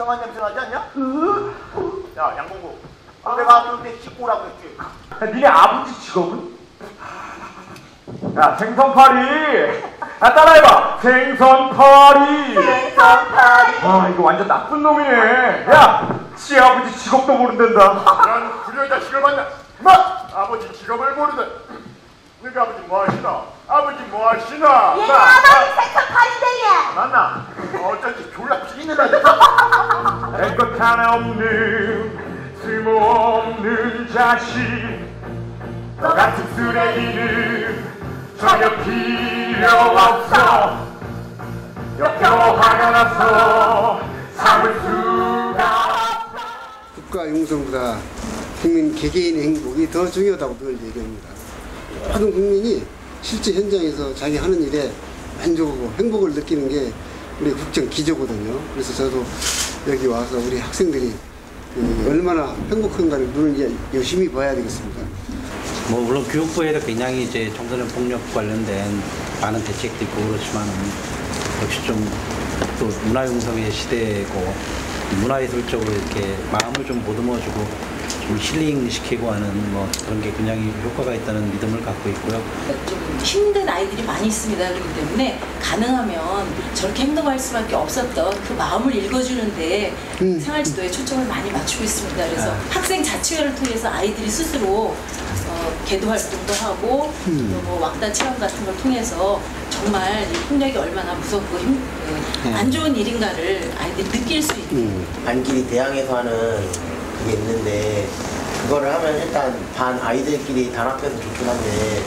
이상한 냄새 나지 않냐? 야 양봉구. 아, 내가 그때 씻고 오라고 했지. 야, 니네 아버지 직업은? 야 생선파리. 아 따라해봐. 생선파리. 생선파리. 아 이거 완전 나쁜 놈이네. 야 지 아버지 직업도 모른단다. 난 불효 자식을 만나 마 아버지 직업을 모르다 너가 아버지 뭐 하시나 아버지 뭐 하시나 얘 나, 아버지 생선파리인데 얘 만나 어쩐지 졸라 찌는다 내것 하나 없는 쓸모없는 자식 너 같은 쓰레기는 전혀 필요 없어 역겨워 화가 나서 참을 수가 국가 용성보다 국민 개개인의 행복이 더 중요하다고 늘 얘기합니다. 모든 국민이 실제 현장에서 자기 하는 일에 만족하고 행복을 느끼는 게 우리 국정 기조거든요. 그래서 저도 여기 와서 우리 학생들이 그 얼마나 행복한가를 눈을 이제 열심히 봐야 되겠습니다. 뭐 물론 교육부에도 굉장히 이제 청소년 폭력 관련된 많은 대책도 있고 그렇지만 역시 좀 또 문화 융성의 시대고 문화예술적으로 이렇게 마음을 좀 보듬어주고 좀 힐링시키고 하는 뭐 그런 게 굉장히 효과가 있다는 믿음을 갖고 있고요. 좀 힘든 아이들이 많이 있습니다. 그렇기 때문에 가능하면 저렇게 행동할 수밖에 없었던 그 마음을 읽어주는데 생활지도에 초점을 많이 맞추고 있습니다. 그래서 학생 자치회를 통해서 아이들이 스스로 어, 개도 활동도 하고 또뭐 왕따 체험 같은 걸 통해서 정말 이 폭력이 얼마나 무섭고 힘, 그, 안 좋은 일인가를 아이들이 느낄 수 있는 반끼리 대항해서 하는 그게 있는데 그거를 하면 일단 반 아이들끼리 단합해서 좋긴 한데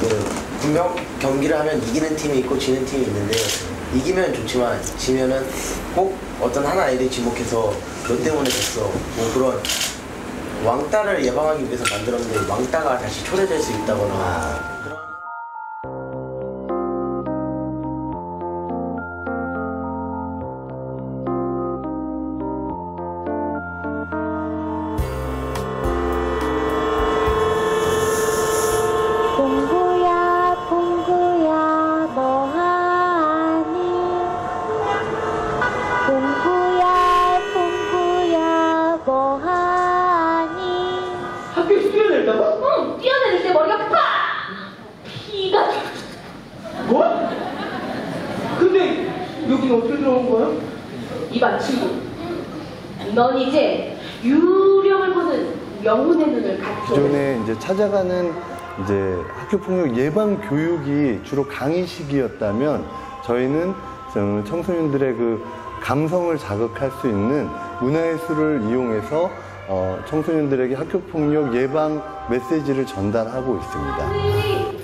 그 분명 경기를 하면 이기는 팀이 있고 지는 팀이 있는데 이기면 좋지만 지면은 꼭 어떤 하나 아이들이 지목해서 너 때문에 졌어. 뭐 그런 왕따를 예방하기 위해서 만들었는데 왕따가 다시 초래될 수 있다거나 여기는 어떻게 들어온 거야? 이봐 친구 넌 이제 유령을 보는 영혼의 눈을 갖춰 기존에 이제 찾아가는 이제 학교 폭력 예방 교육이 주로 강의식이었다면 저희는 좀 청소년들의 그 감성을 자극할 수 있는 문화예술을 이용해서 어, 청소년들에게 학교 폭력 예방 메시지를 전달하고 있습니다.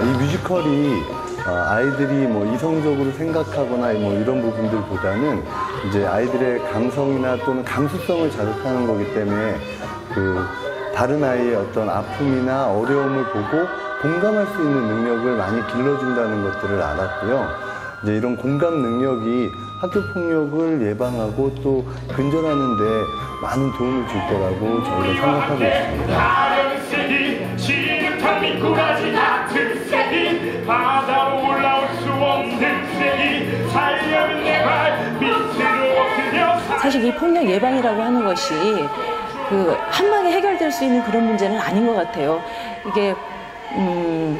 이 뮤지컬이 어, 아이들이 뭐 이성적으로 생각하거나 뭐 이런 부분들보다는 이제 아이들의 감성이나 또는 감수성을 자극하는 거기 때문에 그 다른 아이의 어떤 아픔이나 어려움을 보고 공감할 수 있는 능력을 많이 길러준다는 것들을 알았고요. 이제 이런 공감 능력이 학교 폭력을 예방하고 또 근절하는데 많은 도움을 줄 거라고 저희가 생각하고 있습니다. 미꾸라지 같은 새끼 바다로 올라올 수 없는 새끼 살려면 내발 밑으로 엎드려 사실 이 폭력 예방이라고 하는 것이 그 한 방에 해결될 수 있는 그런 문제는 아닌 것 같아요. 이게 음.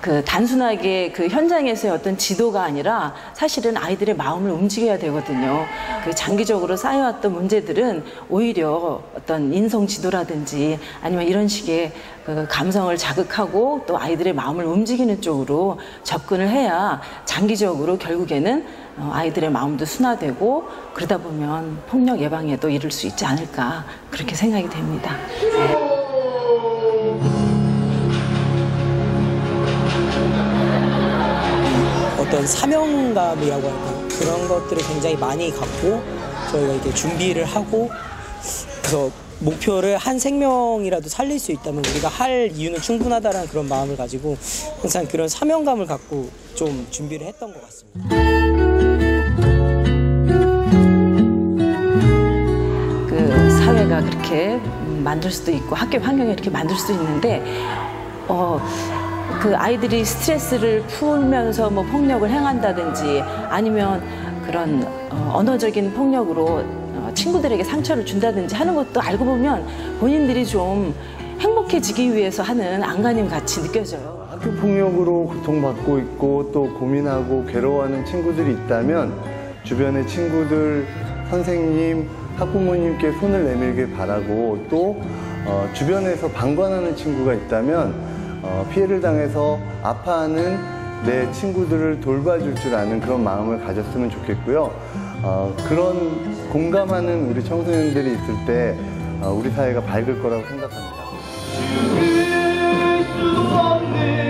그 단순하게 그 현장에서의 어떤 지도가 아니라 사실은 아이들의 마음을 움직여야 되거든요. 그 장기적으로 쌓여왔던 문제들은 오히려 어떤 인성 지도라든지 아니면 이런 식의 그 감성을 자극하고 또 아이들의 마음을 움직이는 쪽으로 접근을 해야 장기적으로 결국에는 어, 아이들의 마음도 순화되고 그러다 보면 폭력 예방에도 이를 수 있지 않을까 그렇게 생각이 됩니다. 어떤 사명감이라고 할까 그런 것들을 굉장히 많이 갖고 저희가 이렇게 준비를 하고 그래서 목표를 한 생명이라도 살릴 수 있다면 우리가 할 이유는 충분하다라는 그런 마음을 가지고 항상 그런 사명감을 갖고 좀 준비를 했던 것 같습니다. 그 사회 사회가 그렇게 음, 만들 수도 있고 학교 환경이 이렇게 만들 수도 있는데 어, 그 아이들이 스트레스를 풀면서 뭐 폭력을 행한다든지 아니면 그런 어, 언어적인 폭력으로 어, 친구들에게 상처를 준다든지 하는 것도 알고 보면 본인들이 좀 행복해지기 위해서 하는 안간힘 같이 느껴져요. 학교 폭력으로 고통받고 있고 또 고민하고 괴로워하는 친구들이 있다면 주변의 친구들, 선생님, 학부모님께 손을 내밀길 바라고 또 어, 주변에서 방관하는 친구가 있다면 어, 피해를 당해서 아파하는 내 친구들을 돌봐줄 줄 아는 그런 마음을 가졌으면 좋겠고요. 어, 그런 공감하는 우리 청소년들이 있을 때 어, 우리 사회가 밝을 거라고 생각합니다. 수